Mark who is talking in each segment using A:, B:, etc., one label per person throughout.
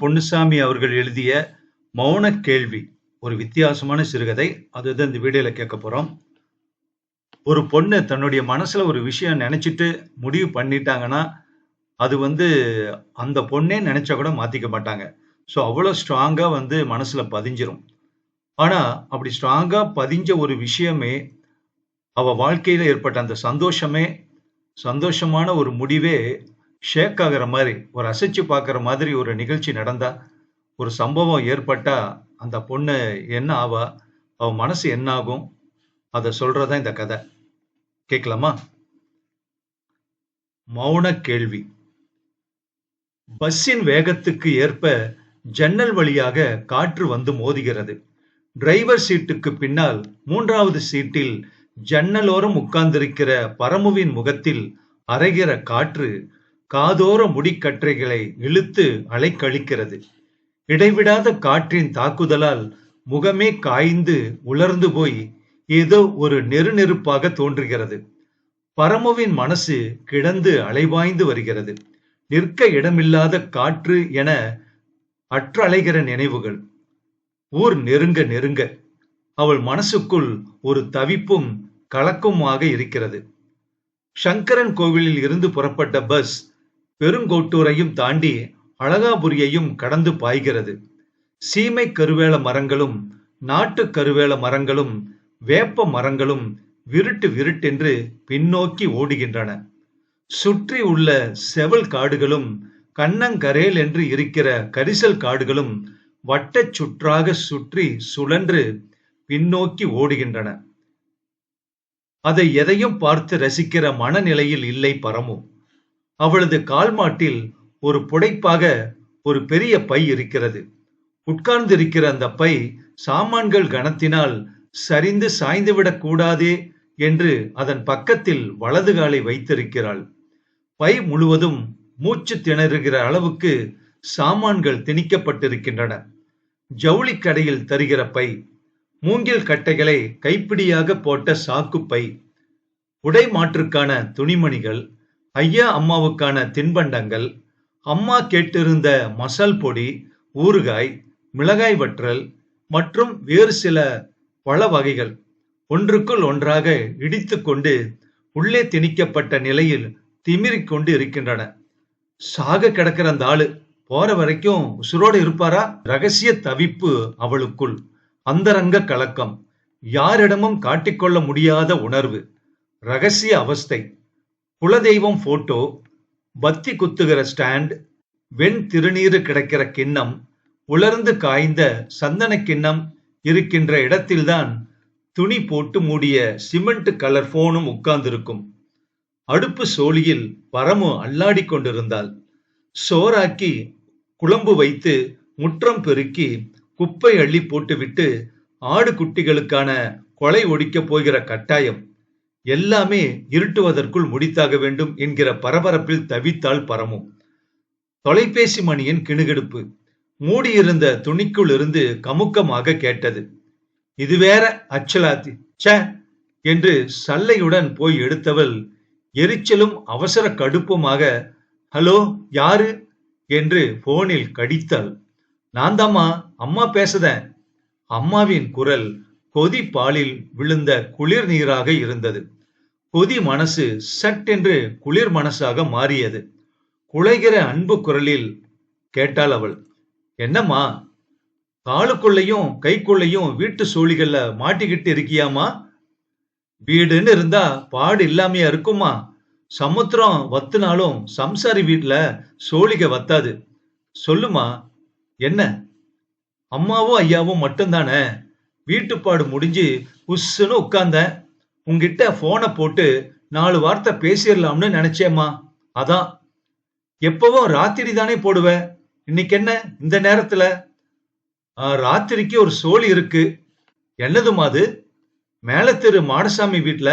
A: பொன்னுசாமி அவர்கள் எழுதிய மௌன கேள்வி. ஒரு வித்தியாசமான சிறுகதை. அதுதான் இந்த வீடியோல கேட்க போறோம். ஒரு பொண்ணு தன்னுடைய மனசுல ஒரு விஷயம் நினைச்சிட்டு முடிவு பண்ணிட்டாங்கன்னா அது வந்து அந்த பொண்ணே நினைச்சா கூட மாத்திக்க மாட்டாங்க. ஸோ அவ்வளோ ஸ்ட்ராங்கா வந்து மனசுல பதிஞ்சிரும். ஆனா அப்படி ஸ்ட்ராங்கா பதிஞ்ச ஒரு விஷயமே அவ வாழ்க்கையில ஏற்பட்ட அந்த சந்தோஷமே சந்தோஷமான ஒரு முடிவே ஷேக் ஆகுற மாதிரி ஒரு அசைச்சு பார்க்குற மாதிரி ஒரு நிகழ்ச்சி நடந்தா ஒரு சம்பவம் ஏற்பட்டா அந்த பொண்ணு என்ன ஆவா அவ மனசு என்ன ஆகும் அதை சொல்றதா இந்த கதை. கேட்கலாமா? மௌன கேள்வி. பஸ்ஸின் வேகத்துக்கு ஏற்ப ஜன்னல் வழியாக காற்று வந்து மோதுகிறது. டிரைவர் சீட்டுக்கு பின்னால் மூன்றாவது சீட்டில் ஜன்னலோரம் உட்கார்ந்திருக்கிற பரமுவின் முகத்தில் அரைகிற காற்று காதோர முடிக்கற்றைகளை இழுத்து அலைக்கழிக்கிறது. இடைவிடாத காற்றின் தாக்குதலால் முகமே காய்ந்து உலர்ந்து போய் ஏதோ ஒரு நெருநெருப்பாக தோன்றுகிறது. பரமுவின் மனசு கிடந்து அலைவாய்ந்து வருகிறது. நிற்க இடமில்லாத காற்று என அற்றலைகிற நினைவுகள். ஊர் நெருங்க நெருங்க. அவள் மனசுக்குள் ஒரு தவிப்பும் கலக்கமுமாக இருக்கிறது. சங்கரன் கோவிலில் இருந்து புறப்பட்ட பஸ் பெருங்கோட்டூரையும் தாண்டி அழகாபுரியையும் கடந்து பாய்கிறது. சீமை கருவேல மரங்களும் நாட்டு கருவேல மரங்களும் வேப்ப மரங்களும் விருட்டு விருட்டென்று பின்னோக்கி ஓடுகின்றன. சுற்றி உள்ள செவல் காடுகளும் கண்ணங்கரேல் என்று இருக்கிற கரிசல் காடுகளும் வட்டச் சுற்றாக சுற்றி சுழன்று பின்னோக்கி ஓடுகின்றன. அதை எதையும் பார்த்து ரசிக்கிற மனநிலையில் இல்லை பரமு? அவளது கால்மாட்டில் ஒரு புடைப்பாக ஒரு பெரிய பை இருக்கிறது. உட்கார்ந்திருக்கிற அந்த பை சாமான்கள் கனத்தினால் சரிந்து சாய்ந்துவிடக் கூடாதே என்று அதன் பக்கத்தில் வலது காலை வைத்திருக்கிறாள். பை முழுவதும் மூச்சு திணறுகிற அளவுக்கு சாமான்கள் திணிக்கப்பட்டிருக்கின்றன. ஜவுளி கடையில் தருகிற பை மூங்கில் கட்டைகளை கைப்பிடியாக போட்ட சாக்கு பை உடை மாற்றுக்கான துணிமணிகள் ஐயா அம்மாவுக்கான தின்பண்டங்கள் அம்மா கேட்டிருந்த மசால் பொடி ஊறுகாய் மிளகாய் வற்றல் மற்றும் வேறு சில பழ வகைகள் ஒன்றுக்குள் ஒன்றாக இடித்துக்கொண்டு உள்ளே திணிக்கப்பட்ட நிலையில் திமிரிக் கொண்டு இருக்கின்றன. சாக கிடக்கிற அந்த ஆளு போற வரைக்கும் உசுரோடு இருப்பாரா? ரகசிய தவிப்பு அவளுக்குள். அந்தரங்க கலக்கம். யாரிடமும் காட்டிக்கொள்ள முடியாத உணர்வு. ரகசிய அவஸ்தை. குலதெய்வம் போட்டோ பத்தி குத்துகிற ஸ்டாண்ட் வெண் திருநீறு கிடக்கிற கிண்ணம் உலர்ந்து காய்ந்த சந்தன கிண்ணம் இருக்கின்ற இடத்தில்தான் துணி போட்டு மூடிய சிமெண்ட் கலர் போனும் உட்கார்ந்திருக்கும். அடுப்பு சோழியில் பரமு அல்லாடி கொண்டிருந்தாள். சோறாக்கி குழம்பு வைத்து முற்றம் பெருக்கி குப்பை அள்ளி போட்டுவிட்டு ஆடு குட்டிகளுக்கான கொலை ஒடிக்கப் போகிற கட்டாயம். எல்லாமே இருட்டுவதற்குள் முடித்தாக வேண்டும் என்கிற பரபரப்பில் தவித்தாள் பரமு தொலைபேசி மணியின் கிணுகிடுப்பு மூடியிருந்த துணிக்குள் இருந்து கமுக்கமாக கேட்டது. இது வேற அச்சலாத்தி. ச என்று சல்லையுடன் போய் எடுத்தவள் எரிச்சலும் அவசர கடுப்புமாக ஹலோ யாரு? என்று போனில் கடித்தாள். நான் தாம்மா அம்மா பேசுதேன். அம்மாவின் குரல் கொதி பாலில் விழுந்த குளிர் நீராக இருந்தது. கொதி மனசு சட்டென்று குளிர் மனசாக மாறியது. குலைகிற அன்பு குரலில் கேட்டாள் அவள் என்னம்மா காலுக்குள்ளையும் கைக்குள்ளையும் வீட்டு சோழிகள்ல மாட்டிக்கிட்டு இருக்கியாமா வீடுன்னு இருந்தா பாடு இல்லாமையா இருக்குமா சமுத்திரம் வத்துனாலும் சம்சாரி வீட்டுல சோழிக வத்தாது. சொல்லுமா என்ன? அம்மாவும் ஐயாவும் மட்டும்தானே? வீட்டுப்பாடு முடிஞ்சு உஸ்ஸுன்னு உட்கார்ந்தேன். உங்ககிட்ட போனை போட்டு நாலு வார்த்தை பேசிடலாம்னு நினைச்சேம்மா. அதான். எப்பவும் ராத்திரி தானே போடுவ? இன்னைக்கு என்ன? இந்த நேரத்துல? ராத்திரிக்கு ஒரு சோழி இருக்கு. என்னதுமா அது? மேல திரு மாடசாமி வீட்டுல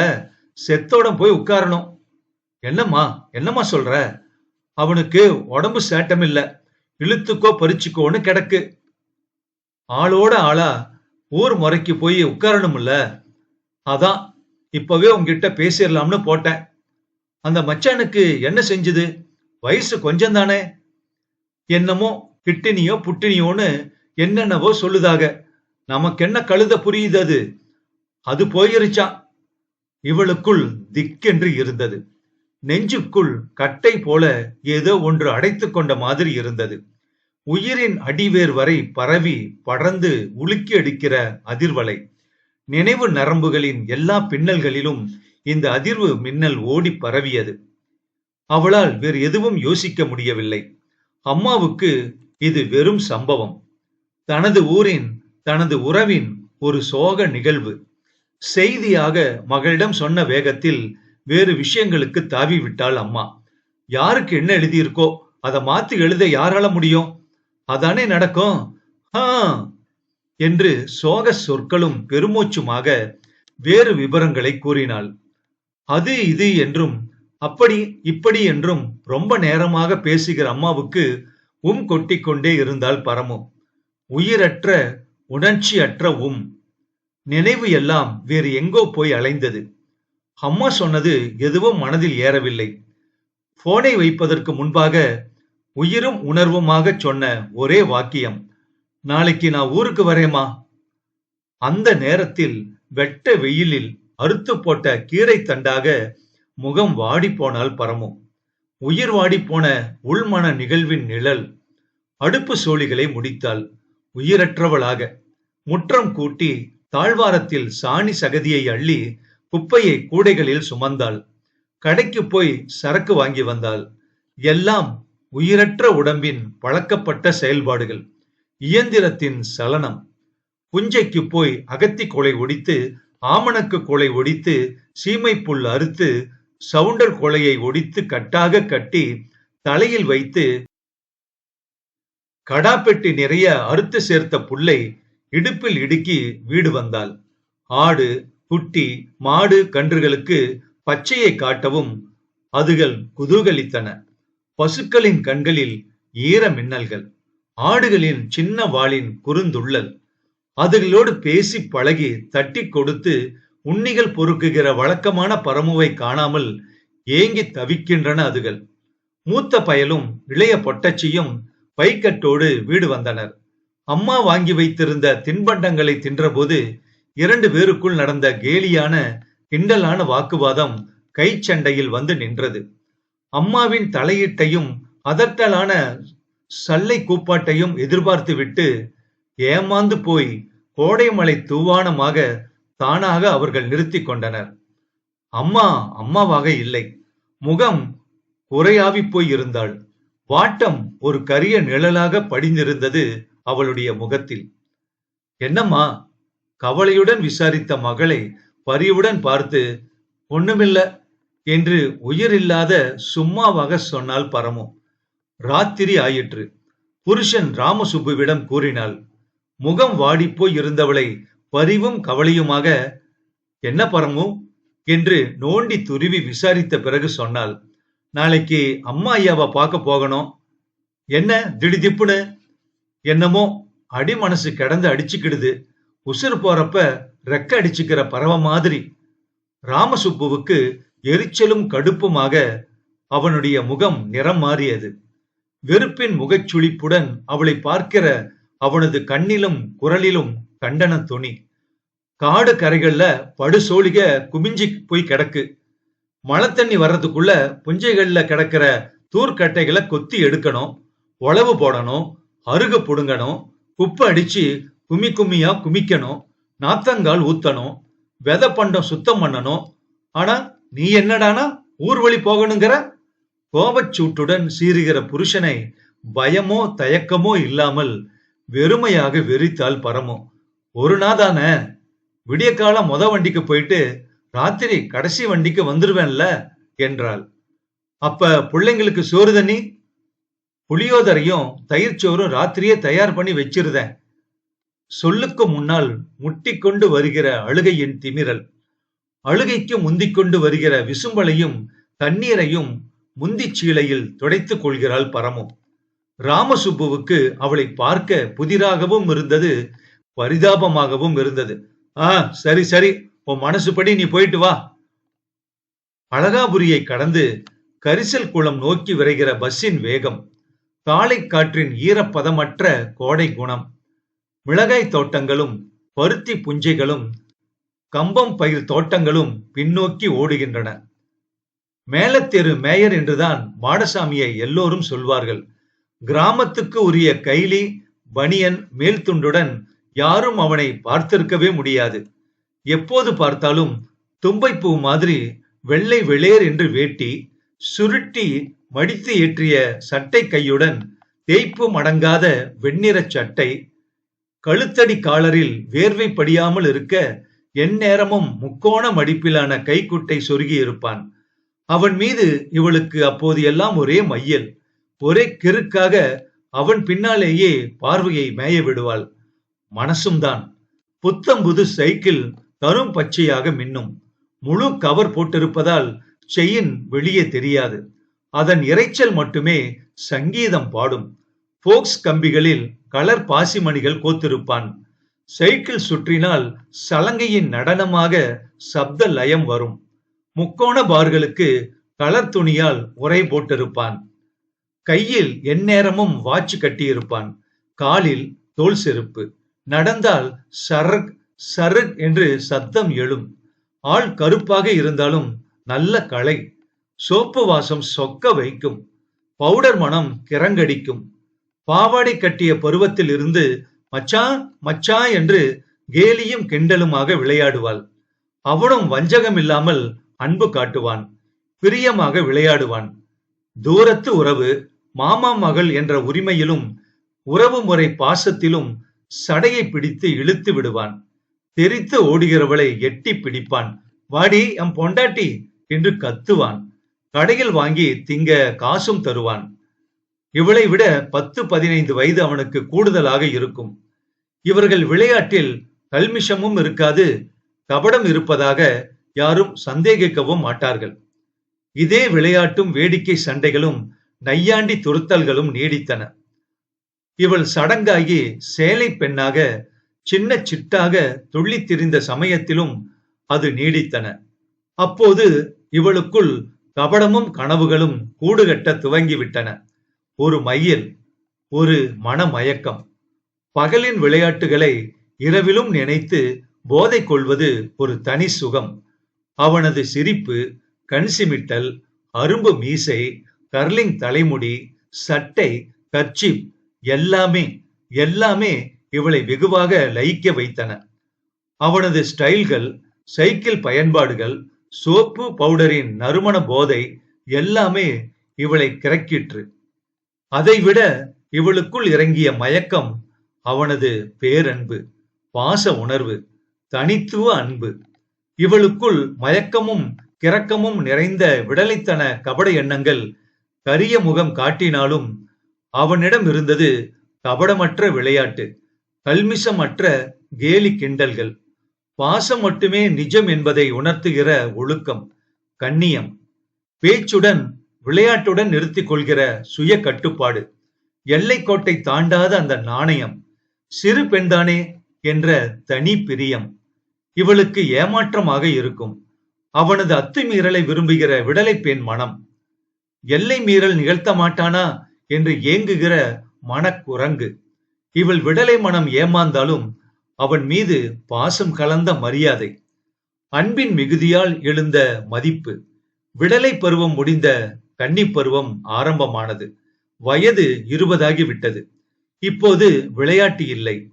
A: செத்தோட போய் உட்காரணும். என்னம்மா? என்னம்மா சொல்ற? அவனுக்கு உடம்பு சேட்டம் இல்ல இழுத்துக்கோ பறிச்சுக்கோன்னு கிடக்கு. ஆளோட ஆளா ஊர் முறைக்கு போய் உட்காரணும்ல? அதான் இப்பவே உங்ககிட்ட பேசிடலாம்னு போட்டேன். அந்த மச்சானுக்கு என்ன செஞ்சது? வயசு கொஞ்சம் தானே என்னமோ கிட்டினியோ புட்டினியோன்னு என்னென்னவோ சொல்லுதாக. நமக்கு என்ன கழுத புரியுது அது? அது போயிருச்சான் இவளுக்குள் திக்கென்று இருந்தது. நெஞ்சுக்குள் கட்டை போல ஏதோ ஒன்று அடைத்து கொண்ட மாதிரி இருந்தது. உயிரின் அடிவேர் வரை பரவி படர்ந்து உலுக்கி அடிக்கிற அதிர்வலை. நினைவு நரம்புகளின் எல்லா பின்னல்களிலும் இந்த அதிர்வு மின்னல் ஓடி பரவியது. அவளால் வேறு எதுவும் யோசிக்க முடியவில்லை. அம்மாவுக்கு இது வெறும் சம்பவம். தனது ஊரின் தனது உறவின் ஒரு சோக நிகழ்வு. செய்தியாக மகளிடம் சொன்ன வேகத்தில் வேறு விஷயங்களுக்கு தாவி விட்டாள் அம்மா. யாருக்கு என்ன எழுதியிருக்கோ அதை மாத்தி எழுத யாரால முடியும்? அதானே நடக்கும்? ஆ. என்று சோக சொற்களும் பெருமூச்சுமாக வேறு விவரங்களை கூறினாள். அது இது என்றும் அப்படி இப்படி என்றும் ரொம்ப நேரமாக பேசுகிற அம்மாவுக்கு உம் கொட்டிக்கொண்டே இருந்தால் பரமு. உயிரற்ற உணர்ச்சியற்ற உம். நினைவு எல்லாம் வேறு எங்கோ போய் அலைந்தது. அம்மா சொன்னது எதுவும் மனதில் ஏறவில்லை. போனை வைப்பதற்கு முன்பாக உயிரும் உணர்வுமாக சொன்ன ஒரே வாக்கியம். நாளைக்கு நான் ஊருக்கு வரேமா அந்த நேரத்தில் வெட்ட வெயிலில் அறுத்து போட்ட கீரை தண்டாக முகம் வாடி போனால் பரமும் உயிர் வாடி போன உள்மன நிகழ்வின் நிழல். அடுப்பு சோழிகளை முடித்தாள் உயிரற்றவளாக. முற்றம் கூட்டி தாழ்வாரத்தில் சாணி சகதியை அள்ளி குப்பையை கூடைகளில் சுமந்தாள். கடைக்கு போய் சரக்கு வாங்கி வந்தாள். எல்லாம் உயிரற்ற உடம்பின் பழக்கப்பட்ட செயல்பாடுகள் இயந்திரத்தின் சலனம் புஞ்சைக்கு போய் அகத்தி கொலை ஒடித்து ஆமணக்கு கொலை ஒடித்து சீமை புல் அறுத்து சவுண்டர் கொலையை ஒடித்து கட்டாக கட்டி தலையில் வைத்து கடாப்பெட்டி நிறைய அறுத்து சேர்த்த புல்லை இடுப்பில் இடுக்கி வீடு வந்தாள். ஆடு குட்டி மாடு கன்றுகளுக்கு பச்சையை காட்டவும் அதுகள் குதூகலித்தன. பசுக்களின் கண்களில் ஈர மின்னல்கள் ஆடுகளின் சின்ன வாளின் குறுந்துள்ளல் அதுகளோடு பேசி பழகி தட்டி கொடுத்து உண்ணிகள் பொறுக்குகிற வழக்கமான பரமுவை காணாமல் ஏங்கி தவிக்கின்றன அதுகள். மூத்த பயலும் இளைய பொட்டச்சியும் பைக்கட்டோடு வீடு வந்தனர். அம்மா வாங்கி வைத்திருந்த தின்பண்டங்களை தின்றபோது இரண்டு பேருக்குள் நடந்த கேலியான கிண்டலான வாக்குவாதம் கை சண்டையில் வந்து நின்றது. அம்மாவின் தலையீட்டையும் அதட்டலான சல்லை கூப்பாட்டையும் எதிர்பார்த்துவிட்டு ஏமாந்து போய் கோடைமலை தூவானமாக தானாக அவர்கள் நிறுத்தி கொண்டனர். அம்மா அம்மாவாக இல்லை. முகம் குறையாவி போய் இருந்தாள் வாட்டம் ஒரு கரிய நிழலாக படிந்திருந்தது அவளுடைய முகத்தில். என்னம்மா? கவலையுடன் விசாரித்த மகளை பரிவுடன் பார்த்து ஒண்ணுமில்ல. என்று உயிர் இல்லாத சும்மாவாக சொன்னால் பரமு? ராத்திரி ஆயிற்று. புருஷன் ராமசுப்புவிடம் கூறினாள் முகம் வாடிப்போய் இருந்தவளை பரிவும் கவலையுமாக என்ன பரமு என்று நோண்டி துருவி விசாரித்த பிறகு சொன்னாள் நாளைக்கு அம்மா ஐயாவை பார்க்க போகணும். என்ன திடுதிப்புன்னு? என்னமோ அடி மனசு கிடந்து அடிச்சுக்கிடுது. உசுறு போறப்ப ரெக்க அடிச்சுக்கிற பறவை மாதிரி. ராமசுப்புவுக்கு எரிச்சலும் கடுப்புமாக அவனுடைய முகம் நிறம் மாறியது. வெறுப்பின் முகச்சுளிப்புடன் அவளை பார்க்கிற அவனது கண்ணிலும் குரலிலும் கண்டன துணி காடு கரைகள்ல படுசோழிக குமிஞ்சி போய் கிடக்கு. மழை தண்ணி வர்றதுக்குள்ள புஞ்சைகள்ல கிடக்கிற தூர்க்கட்டைகளை கொத்தி எடுக்கணும் உழவு போடணும் அருகு புடுங்கணும் குப்பை அடிச்சு கும்மி கும்மியா குமிக்கணும் நாத்தங்கால் ஊத்தணும் வெதை பண்டம் சுத்தம் பண்ணணும். ஆனா நீ என்னடானா ஊர் வழி போகணுங்கிற? கோபச்சூட்டுடன் சீறுகிற புருஷனை பயமோ தயக்கமோ இல்லாமல் வெறுமையாக வெறித்தால் பரமோ. ஒரு நாதான விடிய காலம் மொத வண்டிக்கு போயிட்டு ராத்திரி கடைசி வண்டிக்கு வந்துருவேன்ல என்றாள். அப்ப பிள்ளைங்களுக்கு சோறு தண்ணி? புளியோதரையும் தயிர் சோறும் ராத்திரியே தயார் பண்ணி வச்சிருந்தேன் சொல்லுக்கு முன்னால் முட்டிக்கொண்டு வருகிற அழுகையின் திமிரல். அழுகைக்கு முந்திக் கொண்டு வருகிற விசும்பலையும் தண்ணீரையும் முந்திச் சீலையில் துடைத்துக் கொள்கிறாள் பரமு. ராமசுப்புவுக்கு அவளை பார்க்க புதிராகவும் இருந்தது பரிதாபமாகவும் இருந்தது. ஆ சரி சரி உன் மனசுப்படி நீ போயிட்டு வா. அழகாபுரியை கடந்து கரிசல் குளம் நோக்கி விரைகிற பஸ்ஸின் வேகம் தாளை காற்றின் ஈரப்பதமற்ற கோடை குணம் மிளகாய் தோட்டங்களும் பருத்தி புஞ்சைகளும் கம்பம் பயிர் தோட்டங்களும் பின்னோக்கி ஓடுகின்றன. மேலத்தெரு மேயர் என்றுதான் மாடசாமியை எல்லோரும் சொல்வார்கள். கிராமத்துக்கு உரிய கைலி பனியன் மேல்துண்டுடன் யாரும் அவனை பார்த்திருக்கவே முடியாது. எப்போது பார்த்தாலும் தும்பைப்பூ மாதிரி வெள்ளை வெளேர் என்று வேட்டி சுருட்டி மடித்து ஏற்றிய சட்டை கையுடன் தேய்ப்பு மடங்காத வெண்ணிறச் சட்டை கழுத்தடி காலரில் வேர்வை படியாமல் இருக்க எந்நேரமும் முக்கோண மடிப்பிலான கைக்குட்டை சொருகி இருப்பான். அவன் மீது இவளுக்கு அப்போது எல்லாம் ஒரே மையல். ஒரே கெருக்காக அவன் பின்னாலேயே பார்வையை மேய விடுவாள். மனசும் தான். புத்தம்புது சைக்கிள் தரும் பச்சையாக மின்னும். முழு கவர் போட்டிருப்பதால் செயின் வெளியே தெரியாது. அதன் இரைச்சல் மட்டுமே சங்கீதம் பாடும். போக்ஸ் கம்பிகளில் கலர் பாசிமணிகள் கோத்திருப்பான். சைக்கிள் சுற்றினால் சலங்கையின் நடனமாக சப்த லயம் வரும். முக்கோண பார்களுக்கு கலர் துணியால் உரை போட்டிருப்பான். கையில் எந்நேரமும் வாட்ச் கட்டியிருப்பான். காலில் தோல் செருப்பு. நடந்தால் சரக் சரக் என்று சத்தம் எழும். ஆள் கருப்பாக இருந்தாலும் நல்ல களை. சோப்பு வாசம் சொக்க வைக்கும். பவுடர் மனம் கிறங்கடிக்கும் பாவாடை கட்டிய பருவத்தில் இருந்து மச்சான் மச்சா என்று கேலியும் கிண்டலுமாக விளையாடுவாள். அவனும் வஞ்சகம் இல்லாமல் அன்பு காட்டுவான் பிரியமாக விளையாடுவான். தூரத்து உறவு மாமா மகள் என்ற உரிமையிலும் உறவு முறை பாசத்திலும் சடையை பிடித்து இழுத்து விடுவான். தெரித்து ஓடுகிறவளை எட்டி பிடிப்பான். வாடி எம் பொண்டாட்டி என்று கத்துவான். கடையில் வாங்கி திங்க காசும் தருவான். இவளை விட பத்து பதினைந்து வயது அவனுக்கு கூடுதலாக இருக்கும். இவர்கள் விளையாட்டில் கல்மிஷமும் இருக்காது கபடம் இருப்பதாக யாரும் சந்தேகிக்கவும் மாட்டார்கள். இதே விளையாட்டும் வேடிக்கை சண்டைகளும் நையாண்டி துருத்தல்களும் நீடித்தன. இவள் சடங்காகி சேலை பெண்ணாக சின்ன சிட்டாக துள்ளித் திரிந்த சமயத்திலும் அது நீடித்தன. அப்போது இவளுக்குள் கபடமும் கனவுகளும் கூடுகட்ட துவங்கிவிட்டன. ஒரு மையல் ஒரு மனமயக்கம். பகலின் விளையாட்டுகளை இரவிலும் நினைத்து போதை கொள்வது ஒரு தனி சுகம். அவனது சிரிப்பு கண்சிமிட்டல் அரும்பு மீசை கர்லிங் தலைமுடி சட்டை கர்ச்சிப் எல்லாமே எல்லாமே இவளை வெகுவாக லயிக்க வைத்தன. அவனது ஸ்டைல்கள் சைக்கிள் பயன்பாடுகள் சோப்பு பவுடரின் நறுமண போதை எல்லாமே இவளை கிறக்கிற்று. அதைவிட இவளுக்குள் இறங்கிய மயக்கம் அவனது பேரன்பு பாச உணர்வு தனித்துவ அன்பு. இவளுக்குள் மயக்கமும் கிறக்கமும் நிறைந்த விடலைத்தன கபட எண்ணங்கள் கரிய முகம் காட்டினாலும் அவனிடம் இருந்தது கபடமற்ற விளையாட்டு கல்மிஷமற்ற கேலி கிண்டல்கள். பாசம் மட்டுமே நிஜம் என்பதை உணர்த்துகிற ஒழுக்கம் கண்ணியம். பேச்சுடன் விளையாட்டுடன் நிறுத்திக் கொள்கிற சுய கட்டுப்பாடு. எல்லைக்கோட்டை தாண்டாத அந்த நாணயம் சிறு பெண்தானே என்ற தனி பிரியம். இவளுக்கு ஏமாற்றமாக இருக்கும். அவனது அத்துமீறலை விரும்புகிற விடலை பெண் மனம். எல்லை மீறல் நிகழ்த்த மாட்டானா என்று ஏங்குகிற மனக்குரங்கு. இவள் விடலை மனம் ஏமாந்தாலும் அவன் மீது பாசம் கலந்த மரியாதை. அன்பின் மிகுதியால் எழுந்த மதிப்பு. விடலை பருவம் முடிந்த கன்னிப்பருவம் ஆரம்பமானது. வயது இருபதாகி விட்டது இப்போது விளையாட்டு இல்லை.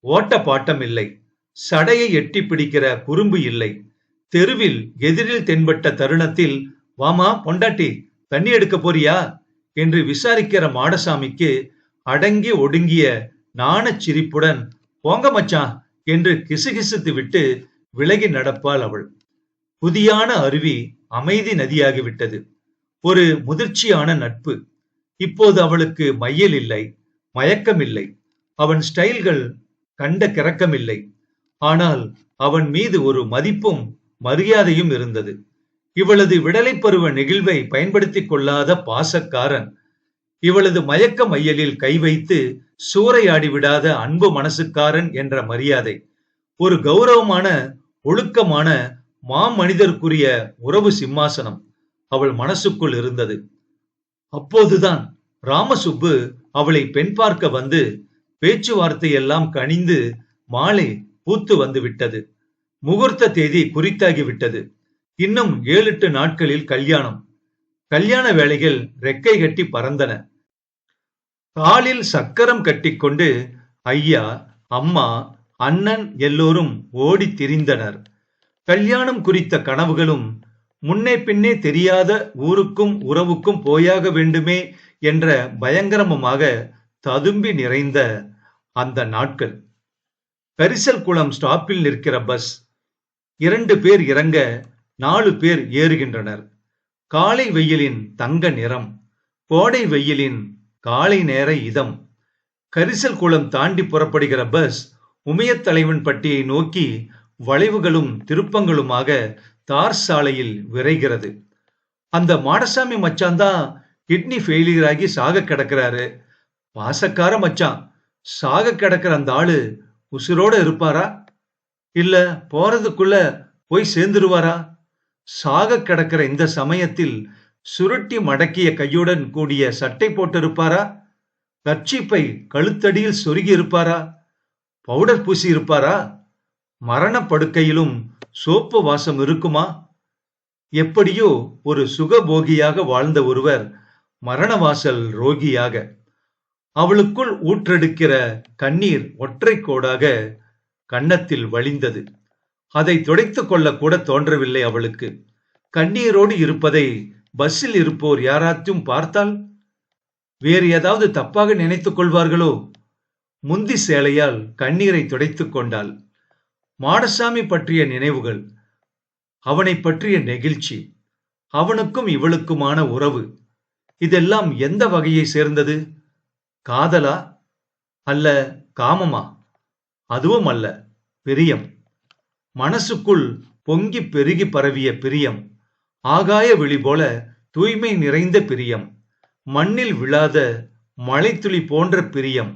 A: ஓட்ட பாட்டம் இல்லை. சடையை எட்டி பிடிக்கிற குறும்பு இல்லை. தெருவில் எதிரில் தென்பட்ட தருணத்தில் வாமா பொண்டாட்டி தண்ணி எடுக்க போறியா? என்று விசாரிக்கிற மாடசாமிக்கு அடங்கி ஒடுங்கிய நாணச் சிரிப்புடன் போங்க மச்சான் என்று கிசுகிசுத்து விட்டு விலகி நடப்பாள் அவள். புதியான அருவி அமைதி நதியாகிவிட்டது. ஒரு முதிர்ச்சியான நட்பு. இப்போது அவளுக்கு மையல் இல்லை மயக்கம் இல்லை. அவன் ஸ்டைல்கள் கண்ட கிறக்கமில்லை ஆனால் அவன் மீது ஒரு மதிப்பும் மரியாதையும் இருந்தது. இவளது விடலை பருவ நெகிழ்வை பயன்படுத்தி கொள்ளாத பாசக்காரன். இவளது மயக்க மையலில் கை வைத்து சூறையாடி விடாத அன்பு மனசுக்காரன் என்ற மரியாதை. ஒரு கௌரவமான ஒழுக்கமான மாமனிதருக்குரிய உறவு சிம்மாசனம். அவள் மனசுக்குள் இருந்தது. அப்போதுதான் ராமசுப்பு அவளை பெண் பார்க்க வந்து பேச்சுவார்த்தை எல்லாம் கனிந்து மாலை பூத்து வந்து விட்டது. முகூர்த்த தேதி குறித்தாகி விட்டது. இன்னும் ஏழு எட்டு நாட்களில் கல்யாணம். கல்யாண வேலைகள் ரெக்கை கட்டி பறந்தன. காலில் சக்கரம் கட்டிக்கொண்டு ஐயா அம்மா அண்ணன் எல்லோரும் ஓடித் திரிந்தனர். கல்யாணம் குறித்த கனவுகளும் முன்னே பின்னே தெரியாத ஊருக்கும் உறவுக்கும் போயாக வேண்டுமே என்ற பயங்கரமமாக ததும்பி நிறைந்த அந்த நாட்கள். கரிசல் குளம் ஸ்டாப்பில் நிற்கிற பஸ் இரண்டு பேர் இறங்க நாலு பேர் ஏறுகின்றனர். காலை வெயிலின் தங்க நிறம் கோடை வெயிலின் காலை நேர இதம். கரிசல் குளம் தாண்டி புறப்படுகிற பஸ் உமையத் தலைவன் பட்டியை நோக்கி வளைவுகளும் திருப்பங்களுமாக தார் சாலையில் விரைகிறது. அந்த மாடசாமி மச்சான் தான் கிட்னி ஃபெயிலியர் ஆகி சாக கிடக்கிறாரு. பாசக்கார மச்சான் சாக கிடக்கிற அந்த ஆளு உசுரோட இருப்பாரா? இல்ல போறதுக்குள்ள போய் சேர்ந்துருவாரா? சாக கிடக்கிற இந்த சமயத்தில் சுருட்டி மடக்கிய கையுடன் கூடிய சட்டை போட்டிருப்பாரா? கர்ச்சிப்பை கழுத்தடியில் சொருகி இருப்பாரா? பவுடர் பூசி இருப்பாரா? மரணப்படுக்கையிலும் சோப்பு வாசம் இருக்குமா? எப்படியோ ஒரு சுகபோகியாக வாழ்ந்த ஒருவர் மரணவாசல் ரோகியாக அவளுக்குள் ஊற்றெடுக்கிற கண்ணீர் ஒற்றை கோடாக கன்னத்தில் வழிந்தது. அதை துடைத்து கொள்ள கூட தோன்றவில்லை அவளுக்கு. கண்ணீரோடு இருப்பதை பஸ்ஸில் இருப்போர் யாராச்சும் பார்த்தால்? வேறு ஏதாவது தப்பாக நினைத்துக் கொள்வார்களோ? முந்தி சேலையால் கண்ணீரை துடைத்துக் கொண்டாள். மாடசாமி பற்றிய நினைவுகள் அவனை பற்றிய நெகிழ்ச்சி அவனுக்கும் இவளுக்குமான உறவு இதெல்லாம் எந்த வகையை சேர்ந்தது? காதலா அல்ல காமமா? அதுவும் அல்ல பிரியம். மனசுக்குள் பொங்கி பெருகி பரவிய பிரியம் ஆகாய விழி போல தூய்மை நிறைந்த பிரியம் மண்ணில் விழாத மழைத்துளி போன்ற பிரியம்.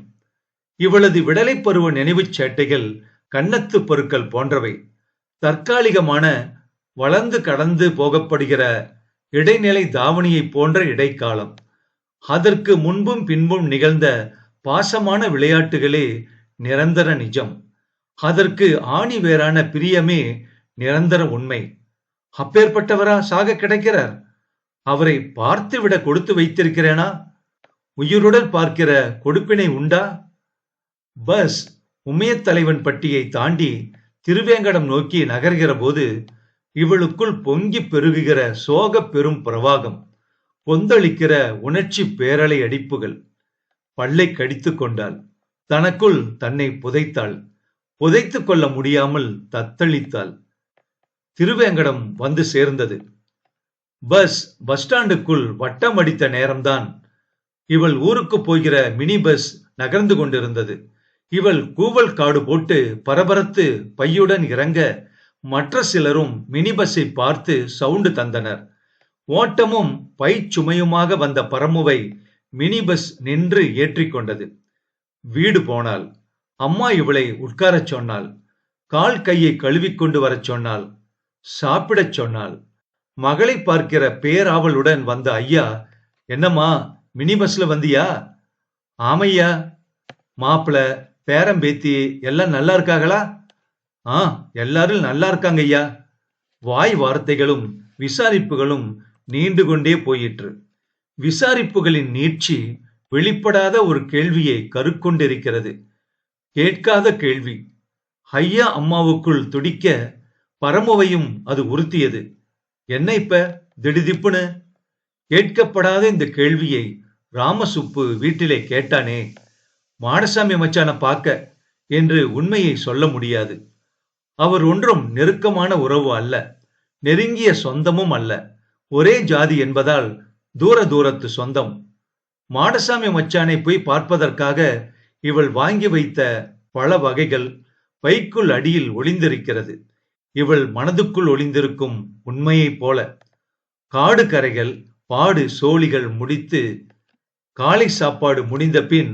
A: இவளது விடலை பருவ நினைவுச் சேட்டைகள் கன்னத்து பொருட்கள் போன்றவை. தற்காலிகமான வளர்ந்து கடந்து போகப்படுகிற இடைநிலை தாவணியைப் போன்ற இடைக்காலம். அதற்கு முன்பும் பின்பும் நிகழ்ந்த பாசமான விளையாட்டுகளே நிரந்தர நிஜம். அதற்கு ஆணி வேறான பிரியமே நிரந்தர உண்மை. அப்பேற்பட்டவரா சாக கிடைக்கிறார்? அவரை பார்த்துவிட கொடுத்து வைத்திருக்கிறேனா? உயிருடன் பார்க்கிற கொடுப்பினை உண்டா? பஸ் உமையத் தலைவன் பட்டியை தாண்டி திருவேங்கடம் நோக்கி நகர்கிற போது இவளுக்குள் பொங்கி பெருகுகிற சோக பெரும் பிரவாகம் கொந்தளிக்கிற உணர்ச்சி பேரலை அடிப்புகள். பல்லை கடித்து கொண்டாள். தனக்குள் தன்னை புதைத்தாள். புதைத்து கொள்ள முடியாமல் தத்தளித்தாள். திருவேங்கடம் வந்து சேர்ந்தது. பஸ் பஸ் ஸ்டாண்டுக்குள் வட்டம் அடித்த நேரம்தான் இவள் ஊருக்கு போகிற மினி பஸ் நகர்ந்து கொண்டிருந்தது. இவள் கூவல் காடு போட்டு பரபரத்து பையுடன் இறங்க மற்ற சிலரும் மினி பஸ்ஸை பார்த்து சவுண்டு தந்தனர். ஓட்டமும் பை சுமையுமாக வந்த பரமுவை மினி பஸ் நின்று ஏற்றிக்கொண்டது வீடு போனாள். அம்மா இவளை உட்காரச் சொன்னாள். கால் கையை கழுவிக்கொண்டு வரச் சொன்னாள். சாப்பிடச் சொன்னாள். மகளை பார்க்கிற பேராவலுடன் வந்த ஐயா என்னம்மா மினி பஸ்ல வந்தியா ஆமையா பேரம் பேரம்பேத்தி எல்லாம் நல்லா இருக்காங்களா ஆ எல்லாரும் நல்லா இருக்காங்க ஐயா. வாய் வார்த்தைகளும் விசாரிப்புகளும் நீண்டு கொண்டே போயிற்று. விசாரிப்புகளின் நீட்சி வெளிப்படாத ஒரு கேள்வியை கருக்கொண்டிருக்கிறது. கேட்காத கேள்வி. ஐயா அம்மாவுக்குள் துடிக்க பரமுவையும் அது உறுத்தியது. என்ன இப்ப? திடுதிப்புன்னு? கேட்கப்படாத இந்த கேள்வியை ராமசுப்பு வீட்டிலே கேட்டானே. மாடசாமி மச்சான பார்க்க என்று உண்மையை சொல்ல முடியாது. அவர் ஒன்றும் நெருக்கமான உறவு அல்ல நெருங்கிய சொந்தமும் அல்ல. ஒரே ஜாதி என்பதால் தூர தூரத்து சொந்தம். மாடசாமி மச்சானை போய் பார்ப்பதற்காக இவள் வாங்கி வைத்த பல வகைகள் பைக்குள் அடியில் ஒளிந்திருக்கிறது. இவள் மனதுக்குள் ஒளிந்திருக்கும் உண்மையைப் போல. காடு கரைகள் பாடு சோழிகள் முடித்து காலை சாப்பாடு முடிந்த பின்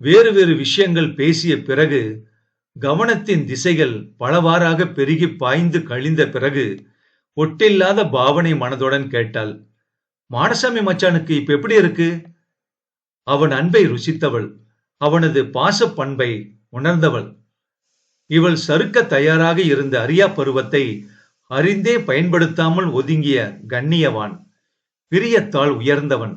A: வேறு வேறு விஷயங்கள் பேசிய பிறகு கவனத்தின் திசைகள் பலவாறாக பெருகி பாய்ந்து கழிந்த பிறகு ஒட்டில்லாத பாவனை மனதுடன் கேட்டாள் மாடசாமி மச்சானுக்கு இப்ப எப்படி இருக்கு? அவன் அன்பை ருசித்தவள். அவனது பாசப் பண்பை உணர்ந்தவள். இவள் சறுக்க தயாராக இருந்த அரியா பருவத்தை அறிந்தே பயன்படுத்தாமல் ஒதுங்கிய கண்ணியவான் பிரியத்தால் உயர்ந்தவன்.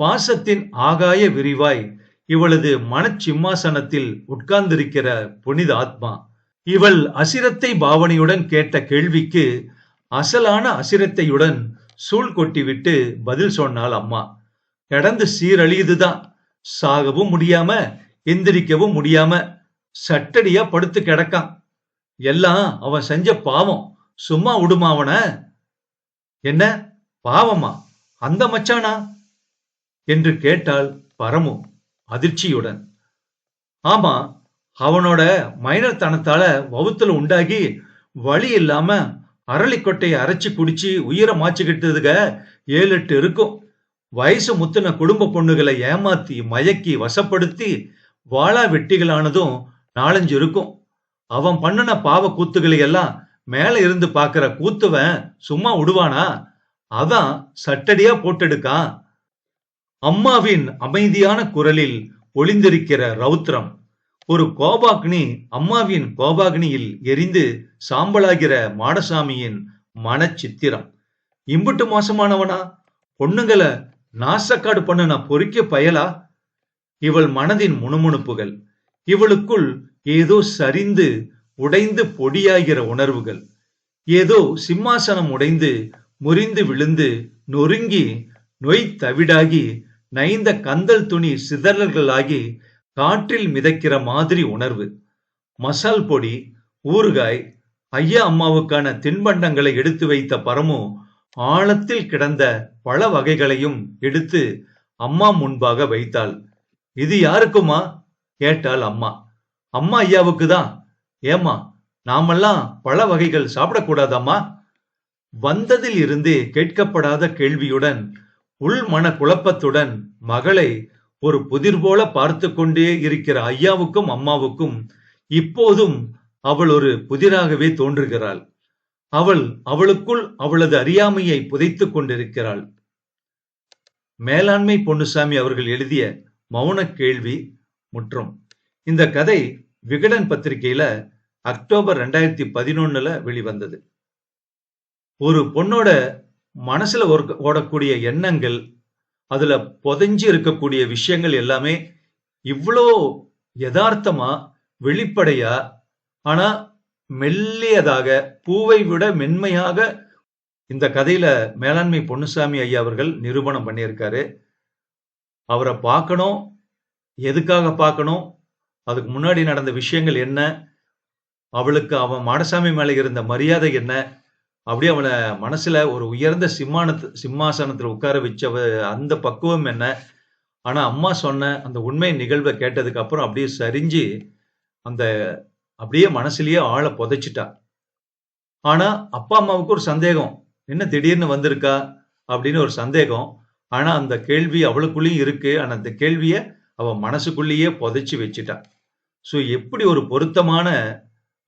A: பாசத்தின் ஆகாய விரிவாய் இவளது மனச்சிம்மாசனத்தில் உட்கார்ந்திருக்கிற புனித ஆத்மா இவள் அசிரத்தை பாவனையுடன் கேட்ட கேள்விக்கு அசலான அசிரத்தையுடன் சூழ் கொட்டிவிட்டு பதில் சொன்னாள் அம்மா. கடந்து சீரழியுதுதான். சாகவும் முடியாம எந்திரிக்கவும் முடியாம சட்டடியா படுத்து கிடக்கான். எல்லாம் அவன் செஞ்ச பாவம். சும்மா விடுமா அவன? என்ன? பாவமா? அந்த மச்சானா? என்று கேட்டாள் பரமு. அதிர்ச்சியுடன். ஆமா அவனோட மைனர் தனத்தால வவுத்துல உண்டாகி வழி இல்லாம அரளிக்கொட்டையை அரைச்சு குடிச்சு உயிரை மாச்சுக்கிட்டதுக ஏழு எட்டு இருக்கும். வயசு முத்தின குடும்ப பொண்ணுகளை ஏமாத்தி மயக்கி வசப்படுத்தி வாழா வெட்டிகளானதும் நாலஞ்சு இருக்கும். அவன் பண்ணின பாவ கூத்துக்களை எல்லாம் மேல இருந்து பாக்குற கூத்துவன் சும்மா விடுவானா அதான் சட்டடியா போட்டெடுக்கான். அம்மாவின் அமைதியான குரலில் ஒளிந்திருக்கிற ரௌத்ரம். ஒரு கோபாக்னி அம்மாவின் கோபாக்னியில் எரிந்து சாம்பலாகிற மாடசாமியின் மனச்சித்திரம். இம்புட்டு மோசமானவனா? பொண்ணுங்களை நாசக்காடு பண்ண நான் பொறிக்க பயலா? இவள் மனதின் முணுமுணுப்புகள். இவளுக்குள் ஏதோ சரிந்து உடைந்து பொடியாகிற உணர்வுகள். ஏதோ சிம்மாசனம் உடைந்து முறிந்து விழுந்து நொறுங்கி நொய் தவிடாகி நைந்த கந்தல் துணி சிதறல்களாகி காற்றில் மிதக்கிற மாதிரி உணர்வு. மசால் பொடி ஊறுகாய் ஐயா அம்மாவுக்கான தின்பண்டங்களை எடுத்து வைத்த பரமு ஆழத்தில் கிடந்த பல வகைகளையும் எடுத்து அம்மா முன்பாக வைத்தாள். இது யாருக்குமா? கேட்டாள் அம்மா. அம்மா ஐயாவுக்கு தான் ஏம்மா நாமெல்லாம் பல வகைகள் சாப்பிடக்கூடாதம்மா? வந்ததில் இருந்தே கேட்கப்படாத கேள்வியுடன் உள்மன குழப்பத்துடன் மகளை ஒரு புதிர் போல பார்த்து கொண்டே இருக்கிற ஐயாவுக்கும் அம்மாவுக்கும் இப்போதும் அவள் ஒரு புதிராகவே தோன்றுகிறாள். அவள் அவளுக்குள் அவளது அறியாமையை புதைத்துக் கொண்டிருக்கிறாள். மேலாண்மை பொன்னுசாமி அவர்கள் எழுதிய மௌன கேள்வி முற்றும். இந்த கதை விகடன் பத்திரிகையில அக்டோபர் ரெண்டாயிரத்தி பதினொன்னுல வெளிவந்தது. ஒரு பொண்ணோட மனசுல ஓடக்கூடிய எண்ணங்கள் அதுல புதைஞ்சு இருக்கக்கூடிய விஷயங்கள் எல்லாமே இவ்வளோ யதார்த்தமா வெளிப்படையா ஆனா மெல்லியதாக பூவை விட மென்மையாக இந்த கதையில மேலாண்மை பொன்னுசாமி ஐயா அவர்கள் நிரூபணம் பண்ணியிருக்காரு. அவரை பார்க்கணும் எதுக்காக பார்க்கணும் அதுக்கு முன்னாடி நடந்த விஷயங்கள் என்ன அவளுக்கு அவன் மாடசாமி மேலே இருந்த மரியாதை என்ன அப்படியே அவனை மனசுல ஒரு உயர்ந்த சிம்மானத்து சிம்மாசனத்துல உட்கார வச்ச அந்த பக்குவம் என்ன? ஆனா அம்மா சொன்ன அந்த உண்மை நிகழ்வை கேட்டதுக்கு அப்புறம் அப்படியே சரிஞ்சு அந்த அப்படியே மனசுலயே ஆளை புதைச்சிட்டா. ஆனா அப்பா அம்மாவுக்கு ஒரு சந்தேகம். என்ன திடீர்னு வந்திருக்கா? அப்படின்னு ஒரு சந்தேகம். ஆனா அந்த கேள்வி அவளுக்குள்ளேயும் இருக்கு. ஆனா அந்த கேள்விய அவ மனசுக்குள்ளேயே புதைச்சி வச்சுட்டா. சோ எப்படி ஒரு பொருத்தமான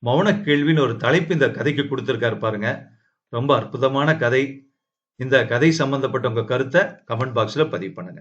A: மௌன கேள்வின்னு ஒரு தலைப்பு இந்த கதைக்கு கொடுத்துருக்காரு பாருங்க. ரொம்ப அற்புதமான கதை. இந்த கதை சம்பந்தப்பட்ட உங்க கருத்தை கமெண்ட் பாக்ஸ்ல பதிவு பண்ணுங்க.